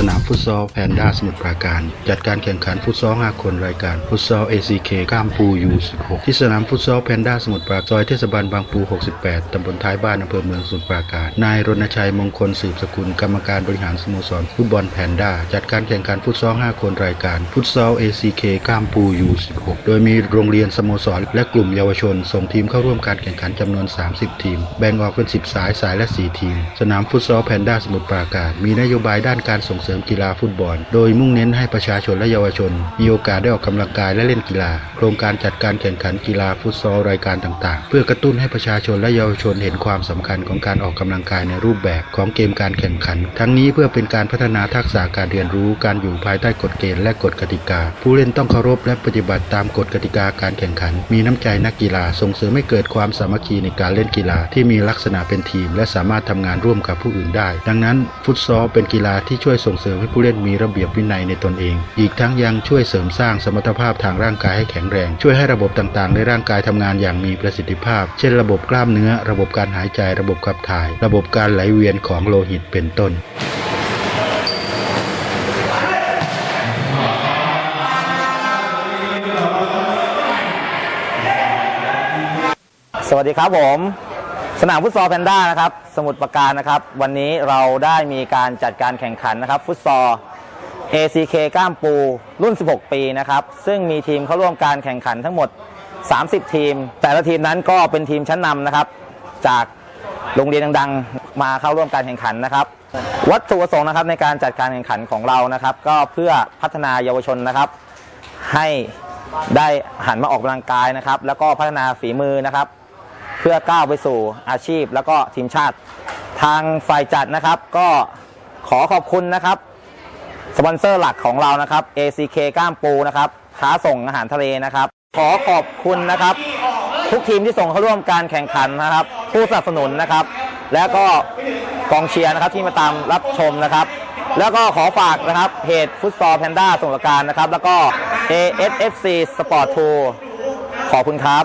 สนามุตซอลแพนด้าสมุทรปราการ จัดการแข่งขันฟุตซอล 5 คนรายการฟุตซอล ACK ก้ามปูยู16ที่สนามฟุตซอลแพนด้าสมุทรปราการซอยเทศบาลบางปู 68 ตำบลท้ายบ้านอำเภอเมืองสมุทรปราการ นายรณชัยมงคลสืบสกุลกรรมการบริหารสโมสรฟุตบอลแพนด้าจัดการแข่งขันฟุตซอล 5 คนรายการฟุตซอล ACK ก้ามปูยู16โดยมีโรงเรียนสโมสร และกลุ่มเยาวชน ส่งทีมเข้าร่วมการแข่งขันจำนวน 30 ทีม แบ่งออกเป็น 10 สายสายละ 4 ทีม สนามฟุตซอลแพนด้าสมุทรปราการ มีนโยบายด้านการส่งเสริมกีฬาฟุตบอล โดยมุ่งเน้นให้ประชาชนและเยาวชน มีโอกาสได้ออกกำลังกายและเล่นกีฬา โครงการจัดการแข่งขันกีฬาฟุตซอลรายการต่าง ๆ เพื่อกระตุ้นให้ประชาชนและเยาวชนเห็นความสำคัญของการออกกำลังกายในรูปแบบของเกมการแข่งขัน ทั้งนี้เพื่อเป็นการพัฒนาทักษะการเรียนรู้การอยู่ภายใต้กฎเกณฑ์และกฎกติกา ผู้เล่นต้องเคารพและปฏิบัติตามกฎกติกาการแข่งขัน มีน้ำใจนักกีฬาส่งเสริมให้เกิดความสามัคคีในการเล่นกีฬาที่มีลักษณะเป็นทีม และสามารถทำงานร่วมกับผู้อื่นได้ ดังนั้น ฟุตซอลเป็นกีฬาที่ช่วยส่งเสริมให้ผู้เล่นมีระเบียบวินัยในตนเอง อีกทั้งยังช่วยเสริมสร้างสมรรถภาพทางร่างกายให้แข็งแรง ช่วยให้ระบบต่างๆ ในร่างกายทำงานอย่างมีประสิทธิภาพ เช่น ระบบกล้ามเนื้อ ระบบการหายใจ ระบบขับถ่าย ระบบการไหลเวียนของโลหิตเป็นต้นสวัสดีครับผม สนามฟุตซอลแพนด้านะครับสมุทรปราการนะครับ วันนี้เราได้มีการจัดการแข่งขันนะครับ ฟุตซอล ACK ก้ามปูรุ่น 16 ปีนะครับ ซึ่งมีทีมเข้าร่วมการแข่งขันทั้งหมด 30 ทีม แต่ละทีมนั้นก็เป็นทีมชั้นนำนะครับ จากโรงเรียนดังๆ มาเข้าร่วมการแข่งขันนะครับ วัตถุประสงค์นะครับในการจัดการแข่งขันของเรานะครับ ก็เพื่อพัฒนาเยาวชนนะครับ ให้ได้หันมาออกกำลังกายนะครับ แล้วก็พัฒนาฝีมือนะครับ เพื่อก้าวไปสู่อาชีพ แล้วก็ทีมชาติ ทางฝ่ายจัดนะครับ ก็ขอขอบคุณนะครับสปอนเซอร์หลักของเรานะครับ ACK ก้ามปูนะครับค้าส่งอาหารทะเลนะครับ ขอขอบคุณนะครับ ทุกทีมที่ส่งเข้าร่วมการแข่งขันนะครับ ผู้สนับสนุนนะครับ แล้วก็กองเชียร์นะครับที่มาตามรับชมนะครับ แล้วก็ขอฝากนะครับเพจฟุตซอลแพนด้าสมุทรปราการนะครับ แล้วก็ ASFC Sport 2ขอบคุณครับ